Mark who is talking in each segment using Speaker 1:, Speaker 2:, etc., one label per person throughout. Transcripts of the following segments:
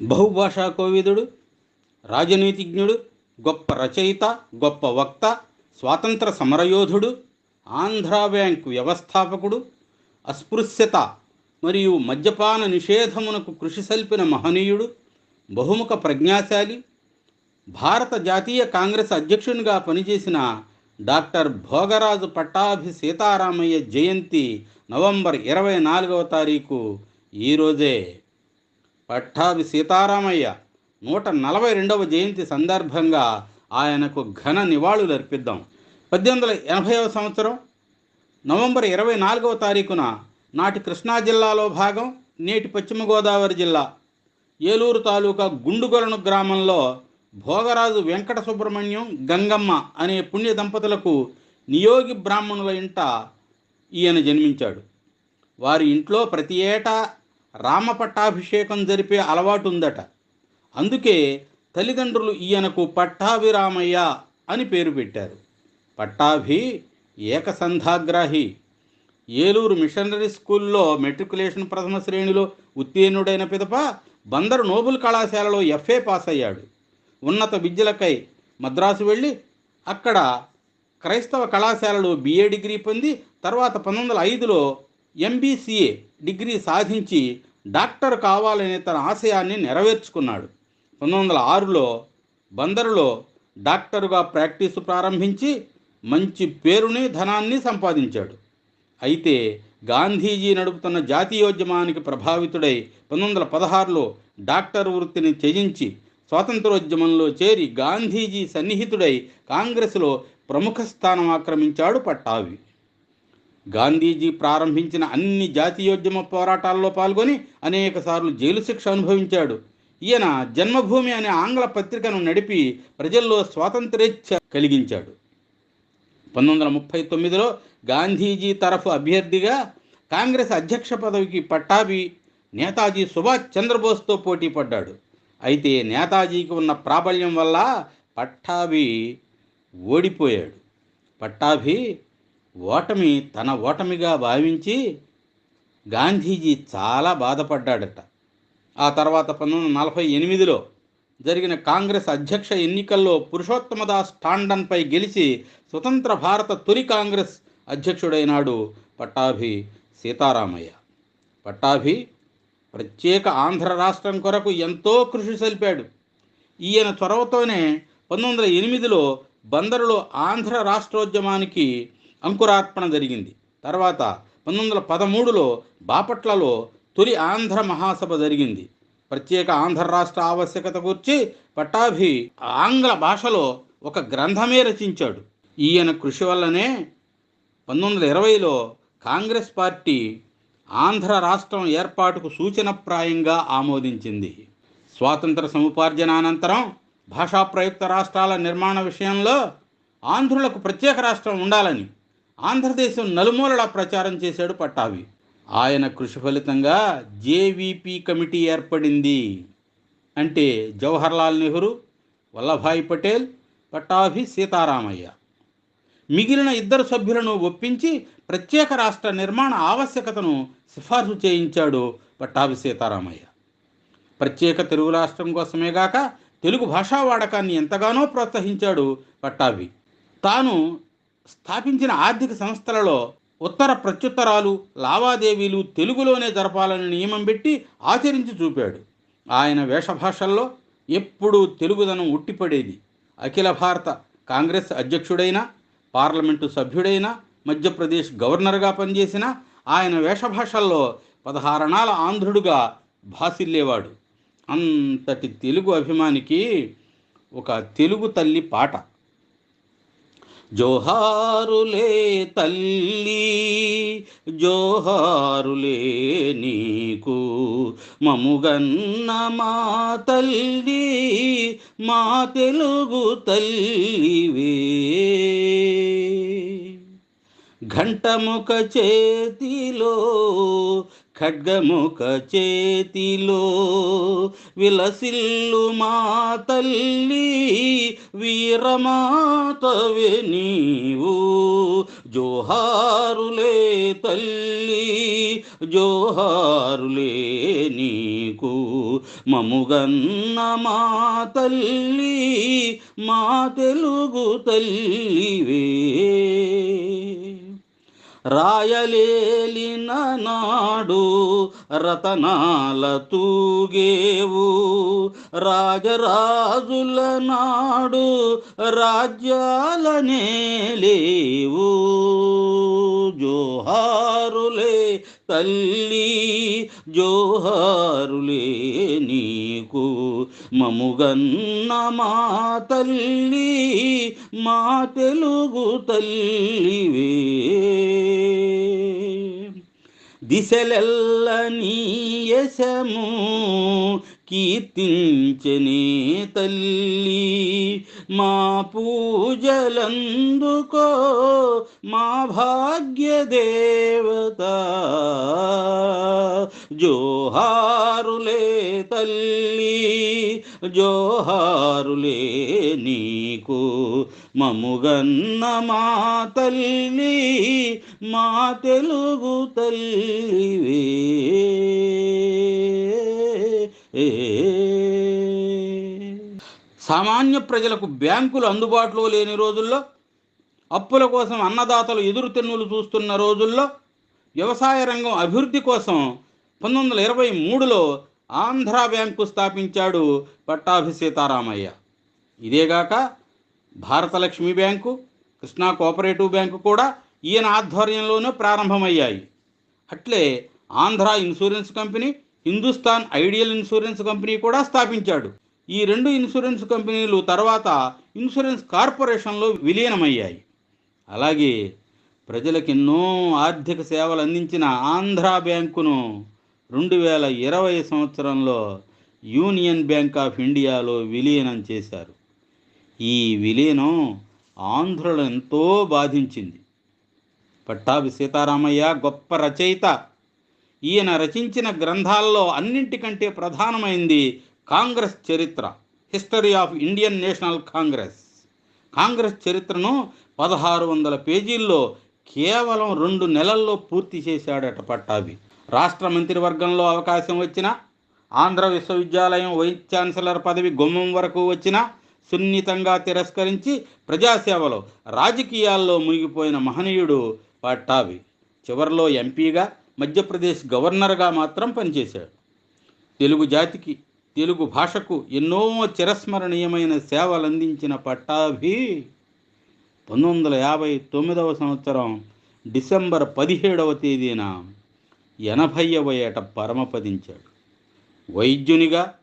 Speaker 1: బహుభాషా కోవిదుడు రాజనీతిజ్ఞుడు గొప్ప రచయిత గొప్ప వక్త స్వాతంత్ర సమరయోధుడు ఆంధ్రా బ్యాంక్ వ్యవస్థాపకుడు అస్పృశ్యత మరియు మద్యపాన నిషేధమునకు కృషి సల్పిన మహనీయుడు బహుముఖ ప్రజ్ఞాశాలి భారత జాతీయ కాంగ్రెస్ అధ్యక్షునిగా పనిచేసిన డాక్టర్ భోగరాజు పట్టాభి సీతారామయ్య జయంతి నవంబర్ ఇరవై నాలుగవ తారీఖు ఈరోజే. పట్టాభి సీతారామయ్య. నూట నలభై రెండవ జయంతి సందర్భంగా ఆయనకు ఘన నివాళులు అర్పిద్దాం. పద్దెనిమిది వందల ఎనభైవ సంవత్సరం నవంబర్ ఇరవై నాలుగవ తారీఖున నాటి కృష్ణా జిల్లాలో భాగం నేటి పశ్చిమ గోదావరి జిల్లా. ఏలూరు తాలూకా గుండుగొలను గ్రామంలో భోగరాజు వెంకట సుబ్రహ్మణ్యం గంగమ్మ అనే పుణ్య దంపతులకు నియోగి బ్రాహ్మణుల ఇంట ఈయన జన్మించాడు. వారి ఇంట్లో ప్రతి ఏటా రామపట్టాభిషేకం జరిపే అలవాటు ఉందట అందుకే తల్లిదండ్రులు ఈయనకు పట్టాభిరామయ్య అని పేరు పెట్టారు. పట్టాభి ఏకసంధాగ్రాహి. ఏలూరు మిషనరీ స్కూల్లో మెట్రికులేషన్ ప్రథమ శ్రేణిలో ఉత్తీర్ణుడైన పిదప బందరు నోబుల్ కళాశాలలో ఎఫ్ఏ పాస్ అయ్యాడు ఉన్నత విద్యలకై మద్రాసు వెళ్ళి అక్కడ క్రైస్తవ కళాశాలలో బిఏ డిగ్రీ పొంది తర్వాత పంతొమ్మిది వందల ఐదులో ఎంబీసీఏ డిగ్రీ సాధించి డాక్టర్ కావాలనే తన ఆశయాన్ని నెరవేర్చుకున్నాడు. పంతొమ్మిది వందల ఆరులో బందరులో డాక్టరుగా ప్రాక్టీసు ప్రారంభించి మంచి పేరుని ధనాన్ని సంపాదించాడు. అయితే గాంధీజీ నడుపుతున్న జాతీయోద్యమానికి ప్రభావితుడై పంతొమ్మిది వందల పదహారులో డాక్టర్ వృత్తిని త్యజించి స్వాతంత్రోద్యమంలో చేరి గాంధీజీ సన్నిహితుడై కాంగ్రెస్లో ప్రముఖ స్థానం ఆక్రమించాడు పట్టాభి. గాంధీజీ ప్రారంభించిన అన్ని జాతీయోద్యమ పోరాటాల్లో పాల్గొని అనేకసార్లు జైలు శిక్ష అనుభవించాడు. ఈయన జన్మభూమి అనే ఆంగ్ల పత్రికను నడిపి ప్రజల్లో స్వాతంత్రేచ్ఛ కలిగించాడు. పంతొమ్మిది వందల ముప్పై తొమ్మిదిలో గాంధీజీ తరఫు అభ్యర్థిగా కాంగ్రెస్ అధ్యక్ష పదవికి పట్టాభి నేతాజీ సుభాష్ చంద్రబోస్తో పోటీ పడ్డాడు. అయితే నేతాజీకి ఉన్న ప్రాబల్యం వల్ల పట్టాభి ఓడిపోయాడు. పట్టాభి ఓటమి తన ఓటమిగా భావించి గాంధీజీ చాలా బాధపడ్డాడట. ఆ తర్వాత పంతొమ్మిది వందల నలభై ఎనిమిదిలో జరిగిన కాంగ్రెస్ అధ్యక్ష ఎన్నికల్లో పురుషోత్తమదాస్ టాండన్పై గెలిచి స్వతంత్ర భారత తొలి కాంగ్రెస్ అధ్యక్షుడైనాడు పట్టాభి సీతారామయ్య. పట్టాభి ప్రత్యేక ఆంధ్ర రాష్ట్రం కొరకు ఎంతో కృషి సలిపాడు. ఈయన చొరవతోనే పంతొమ్మిది వందల ఎనిమిదిలో బందరులో ఆంధ్ర రాష్ట్రోద్యమానికి అంకురార్పణ జరిగింది. తర్వాత పంతొమ్మిది వందల పదమూడులో బాపట్లలో తొలి ఆంధ్ర మహాసభ జరిగింది. ప్రత్యేక ఆంధ్ర రాష్ట్ర ఆవశ్యకత గురించి పట్టాభి ఆంగ్ల భాషలో ఒక గ్రంథమే రచించాడు. ఈయన కృషి వల్లనే పంతొమ్మిది వందల ఇరవైలో కాంగ్రెస్ పార్టీ ఆంధ్ర రాష్ట్రం ఏర్పాటుకు సూచనప్రాయంగా ఆమోదించింది. స్వాతంత్ర సముపార్జనానంతరం భాషా ప్రయుక్త రాష్ట్రాల నిర్మాణ విషయంలో ఆంధ్రులకు ప్రత్యేక రాష్ట్రం ఉండాలని ఆంధ్రదేశం నలుమూలలా ప్రచారం చేశాడు పట్టాభి. ఆయన కృషి ఫలితంగా జేవీపీ కమిటీ ఏర్పడింది. అంటే జవహర్లాల్ నెహ్రూ వల్లభాయ్ పటేల్ పట్టాభి సీతారామయ్య. మిగిలిన ఇద్దరు సభ్యులను ఒప్పించి ప్రత్యేక రాష్ట్ర నిర్మాణ ఆవశ్యకతను సిఫార్సు చేయించాడు పట్టాభి సీతారామయ్య. ప్రత్యేక తెలుగు రాష్ట్రం కోసమే గాక తెలుగు భాషా వాడకాన్ని ఎంతగానో ప్రోత్సహించాడు పట్టాభి. తాను స్థాపించిన ఆర్థిక సంస్థలలో ఉత్తర ప్రత్యుత్తరాలు లావాదేవీలు తెలుగులోనే జరపాలని నియమం పెట్టి ఆచరించి చూపాడు. ఆయన వేషభాషల్లో ఎప్పుడూ తెలుగుదనం ఉట్టిపడేది. అఖిల భారత కాంగ్రెస్ అధ్యక్షుడైన పార్లమెంటు సభ్యుడైన మధ్యప్రదేశ్ గవర్నర్గా పనిచేసిన ఆయన వేషభాషల్లో పదహారణాల ఆంధ్రుడుగా భాసిల్లేవాడు. అంతటి తెలుగు అభిమానికి ఒక తెలుగు తల్లి పాట. జోహారులే తల్లి జోహారులే నీకు. మముగన్న మా తల్లి మా తెలుగు తల్లివే. ఘంటముఖ చేతిలో ఖడ్గముఖ చేతిలో విలసిల్లు మా తల్లి వీరమాతవే నీవు. జోహారులే తల్లి జోహారులే నీకు. మముగన్న మా తల్లి మా తెలుగు తల్లివే. రాయలేలిన నాడు రతనాల తూగేవు. రాజరాజుల నాడు రాజ్యాలనే లేవు జోహారులే తల్లి జోహారులే నీ నీకు మముగన్న మా తల్లి మా తెలుగు తల్లివే. దిశలెల్ల నీ యశము కీర్తించని తల్లి. మా పూజలందుకో మా భాగ్య దేవత జోహారులే తల్లి జోహారులే నీకు. మముగన్న మా తల్లి మా తెలుగు తల్లివే. సామాన్య ప్రజలకు బ్యాంకులు అందుబాటులో లేని రోజుల్లో అప్పుల కోసం అన్నదాతలు ఎదురు తెన్నులు చూస్తున్న రోజుల్లో వ్యవసాయ రంగం అభివృద్ధి కోసం పంతొమ్మిది వందల ఇరవై మూడులో ఆంధ్ర బ్యాంకు స్థాపించాడు Pattabhi Sitaramayya. ఇదేగాక Bharatalakshmi bank Krishna cooperative bank కూడా ఈయన ఆధ్వర్యంలోనే ప్రారంభమయ్యాయి. అట్లే Andhra insurance company Hindustan ideal insurance company కూడా స్థాపించాడు. ఈ రెండు ఇన్సూరెన్స్ కంపెనీలు తర్వాత ఇన్సూరెన్స్ కార్పొరేషన్లో విలీనమయ్యాయి. అలాగే ప్రజలకు ఎన్నో ఆర్థిక సేవలు అందించిన ఆంధ్ర బ్యాంకును రెండు వేల ఇరవై సంవత్సరంలో యూనియన్ బ్యాంక్ ఆఫ్ ఇండియాలో విలీనం చేశారు. ఈ విలీనం ఆంధ్రులను ఎంతో బాధించింది. పట్టాభి సీతారామయ్య గొప్ప రచయిత. ఈయన రచించిన గ్రంథాల్లో అన్నింటికంటే ప్రధానమైంది కాంగ్రెస్ చరిత్ర history of Indian National Congress. Congress చరిత్రను పదహారు వందల పేజీల్లో కేవలం రెండు నెలల్లో పూర్తి చేశాడట పట్టాభి. రాష్ట్ర మంత్రివర్గంలో అవకాశం వచ్చిన ఆంధ్ర విశ్వవిద్యాలయం వైస్ ఛాన్సలర్ పదవి గుమ్మం వరకు వచ్చిన సున్నితంగా తిరస్కరించి ప్రజాసేవలో రాజకీయాల్లో మునిగిపోయిన మహనీయుడు పట్టాభి. చివరిలో ఎంపీగా మధ్యప్రదేశ్ గవర్నర్గా మాత్రం పనిచేశాడు. తెలుగు జాతికి తెలుగు భాషకు ఎన్నో చిరస్మరణీయమైన సేవలు అందించిన పట్టాభి పంతొమ్మిది వందల యాభై తొమ్మిదవ సంవత్సరం డిసెంబర్ పదిహేడవ తేదీన ఎనభైవ ఏట పరమపదించాడు. వైద్యునిగా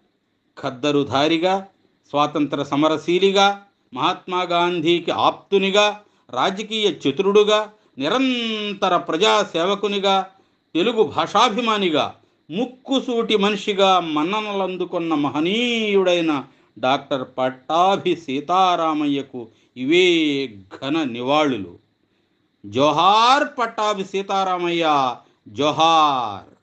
Speaker 1: ఖద్దరుధారిగా స్వాతంత్ర సమరశీలిగా మహాత్మా గాంధీకి ఆప్తునిగా రాజకీయ చతురుడుగా నిరంతర ప్రజాసేవకునిగా తెలుగు భాషాభిమానిగా ముక్కుసూటి మనిషిగా మన్ననలందుకున్న మహనీయుడైన డాక్టర్ పట్టాభి సీతారామయ్యకు ఇవే ఘన నివాళులు. జోహార్ పట్టాభి సీతారామయ్య జోహార్